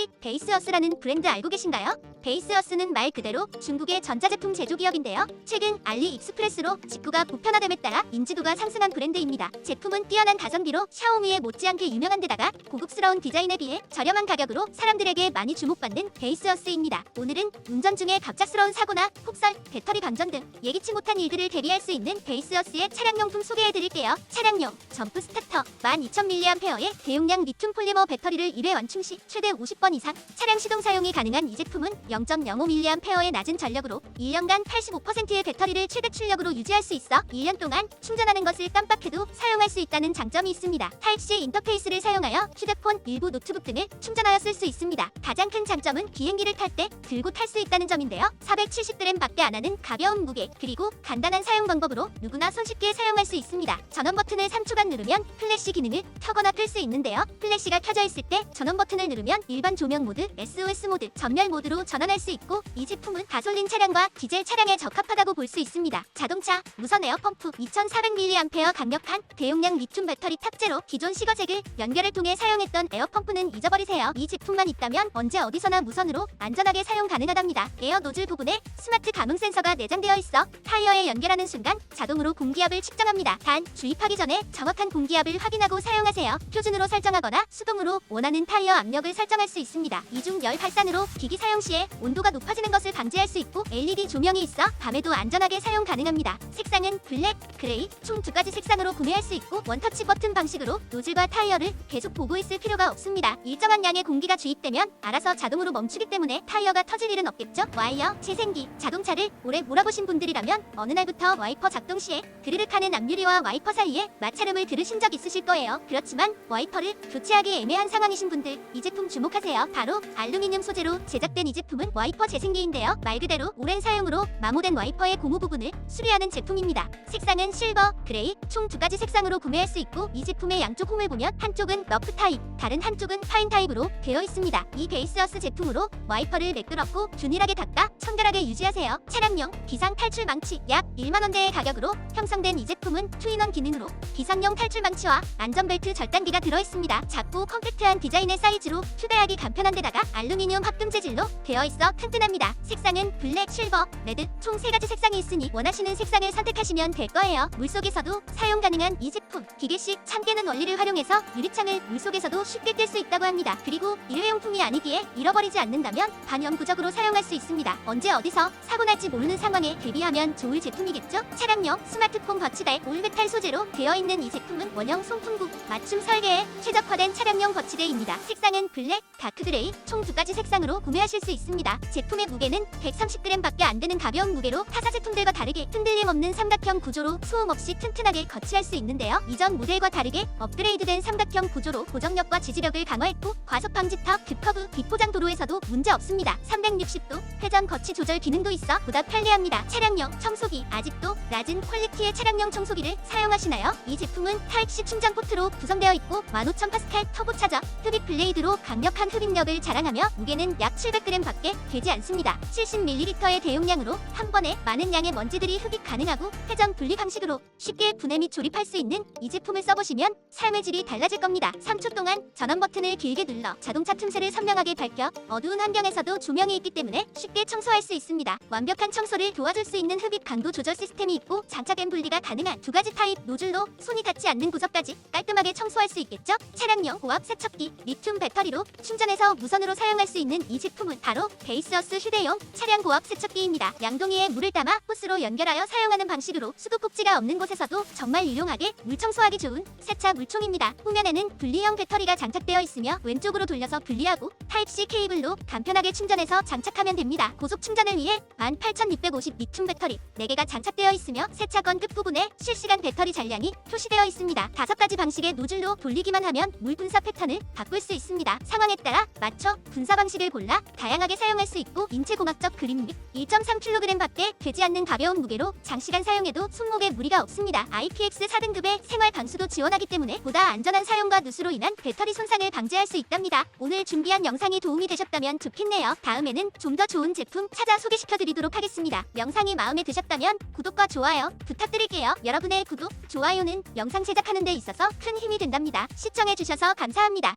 혹시 베이스어스라는 브랜드 알고 계신가요? 베이스어스는 말 그대로 중국의 전자제품 제조기업인데요. 최근 알리 익스프레스로 직구가 보편화됨에 따라 인지도가 상승한 브랜드입니다. 제품은 뛰어난 가성비로 샤오미에 못지않게 유명한 데다가 고급스러운 디자인에 비해 저렴한 가격으로 사람들에게 많이 주목받는 베이스어스입니다. 오늘은 운전 중에 갑작스러운 사고나 폭설, 배터리 방전 등 예기치 못한 일들을 대비할 수 있는 베이스어스의 차량용품 소개해드릴게요. 차량용 점프 스타터 12,000mAh의 대용량 리튬 폴리머 배터리를 1회 완충 시 최대 50번 이상 차량 시동 사용이 가능한 이 제품은 0.05mAh의 낮은 전력으로 1년간 85%의 배터리를 최대 출력으로 유지할 수 있어 1년 동안 충전하는 것을 깜빡해도 사용할 수 있다는 장점이 있습니다. 타입C 인터페이스를 사용하여 휴대폰, 일부 노트북 등을 충전하여 쓸 수 있습니다. 가장 큰 장점은 비행기를 탈 때 들고 탈 수 있다는 점인데요. 470g밖에 안 하는 가벼운 무게 그리고 간단한 사용 방법으로 누구나 손쉽게 사용할 수 있습니다. 전원 버튼을 3초간 누르면 플래시 기능을 켜거나 끌 수 있는데요. 플래시가 켜져 있을 때 전원 버튼을 누르면 일반 조명 모드, SOS 모드, 전멸 모드로 전환할 수 있고 이 제품은 가솔린 차량과 디젤 차량에 적합하다고 볼 수 있습니다. 자동차, 무선 에어펌프 2400mAh 강력한 대용량 리튬 배터리 탑재로 기존 시거잭을 연결을 통해 사용했던 에어펌프는 잊어버리세요. 이 제품만 있다면 언제 어디서나 무선으로 안전하게 사용 가능하답니다. 에어 노즐 부분에 스마트 감응 센서가 내장되어 있어 타이어에 연결하는 순간 자동으로 공기압을 측정합니다. 단 주입하기 전에 정확한 공기압을 확인하고 사용하세요. 표준으로 설정하거나 수동으로 원하는 타이어 압력을 설정할 수 있습니다. 이중 열 발산으로 기기 사용 시에 온도가 높아지는 것을 방지할 수 있고 LED 조명이 있어 밤에도 안전하게 사용 가능합니다. 색상은 블랙, 그레이 총 두 가지 색상으로 구매할 수 있고 원터치 버튼 방식으로 노즐과 타이어를 계속 보고 있을 필요가 없습니다. 일정한 양의 공기가 주입되면 알아서 자동으로 멈추기 때문에 타이어가 터질 일은 없겠죠? 와이어, 재생기, 자동차를 오래 몰아보신 분들이라면 어느 날부터 와이퍼 작동 시에 드르륵 하는 앞유리와 와이퍼 사이에 마찰음을 들으신 적 있으실 거예요. 그렇지만 와이퍼를 교체하기 애매한 상황이신 분들 이 제품 주목하세요. 바로 알루미늄 소재로 제작된 이 제품은 와이퍼 재생기인데요. 말 그대로 오랜 사용으로 마모된 와이퍼의 고무 부분을 수리하는 제품입니다. 색상은 실버, 그레이 총 두 가지 색상으로 구매할 수 있고 이 제품의 양쪽 홈을 보면 한쪽은 러프 타입, 다른 한쪽은 파인 타입으로 되어 있습니다. 이 베이스어스 제품으로 와이퍼를 매끄럽고 균일하게 닦아 청결하게 유지하세요. 차량용 비상 탈출 망치 약 1만 원대의 가격으로 형성된 이 제품은 투인원 기능으로 비상용 탈출 망치와 안전벨트 절단기가 들어 있습니다. 작고 컴팩트한 디자인의 사이즈로 휴대하기 간편한 데다가 알루미늄 합금 재질로 되어 있어 튼튼합니다. 색상은 블랙, 실버, 레드 총세 가지 색상이 있으니 원하시는 색상을 선택하시면 될 거예요. 물속에서도 사용 가능한 이 제품 기계식 참깨는 원리를 활용해서 유리창을 물속에서도 쉽게 뗄 수 있다고 합니다. 그리고 일회용품이 아니기에 잃어버리지 않는다면 반영구적으로 사용할 수 있습니다. 언제 어디서 사고 날지 모르는 상황에 대비하면 좋을 제품이겠죠? 차량용 스마트폰 거치대 올메탈 소재로 되어 있는 이 제품은 원형 송풍구 맞춤 설계에 최적화된 차량용 거치대입니다. 색상은 블랙, 다크 그레이 총 두 가지 색상으로 구매하실 수 있습니다. 제품의 무게는 130g밖에 안 되는 가벼운 무게로 타사 제품들과 다르게 흔들림 없는 삼각형 구조로 소음 없이 튼튼하게 거치할 수 있는데요. 이전 모델과 다르게 업그레이드된 삼각형 구조로 고정력과 지지력을 강화했고 과속 방지 턱, 급커브, 비포장 도로에서도 문제 없습니다. 360도 회전 거치 조절 기능도 있어 보다 편리합니다. 차량용 청소기 아직도 낮은 퀄리티의 차량용 청소기를 사용하시나요? 이 제품은 타입C 충전 포트로 구성되어 있고 15,000 파스칼 터보 차저 흡입 블레이드로 강력한 흡입 력을 자랑하며 무게는 약 700g밖에 되지 않습니다. 70ml의 대용량으로 한 번에 많은 양의 먼지들이 흡입 가능하고 회전 분리 방식으로 쉽게 분해 및 조립할 수 있는 이 제품을 써보시면 삶의 질이 달라질 겁니다. 3초 동안 전원 버튼을 길게 눌러 자동차 틈새를 선명하게 밝혀 어두운 환경에서도 조명이 있기 때문에 쉽게 청소할 수 있습니다. 완벽한 청소를 도와줄 수 있는 흡입 강도 조절 시스템이 있고 장착앤 분리가 가능한 두 가지 타입 노즐로 손이 닿지 않는 구석까지 깔끔하게 청소할 수 있겠죠? 차량용 고압 세척기 리튬 배터리로 충전해 서 무선으로 사용할 수 있는 이 제품은 바로 베이스어스 휴대용 차량 고압 세척기입니다. 양동이에 물을 담아 호스로 연결하여 사용하는 방식으로 수도꼭지가 없는 곳에서도 정말 유용하게 물 청소하기 좋은 세차 물총입니다. 후면에는 분리형 배터리가 장착되어 있으며 왼쪽으로 돌려서 분리하고 타입C 케이블로 간편하게 충전해서 장착하면 됩니다. 고속 충전을 위해 18650 리튬 배터리 4개가 장착되어 있으며 세차건 끝부분에 실시간 배터리 잔량이 표시되어 있습니다. 다섯 가지 방식의 노즐로 돌리기만 하면 물 분사 패턴을 바꿀 수 있습니다. 상황에 따라 맞춰 분사 방식을 골라 다양하게 사용할 수 있고 인체공학적 그림 및 1.3kg밖에 되지 않는 가벼운 무게로 장시간 사용해도 손목에 무리가 없습니다. IPX 4등급의 생활 방수도 지원하기 때문에 보다 안전한 사용과 누수로 인한 배터리 손상을 방지할 수 있답니다. 오늘 준비한 영상이 도움이 되셨다면 좋겠네요. 다음에는 좀 더 좋은 제품 찾아 소개시켜드리도록 하겠습니다. 영상이 마음에 드셨다면 구독과 좋아요 부탁드릴게요. 여러분의 구독, 좋아요는 영상 제작하는 데 있어서 큰 힘이 된답니다. 시청해주셔서 감사합니다.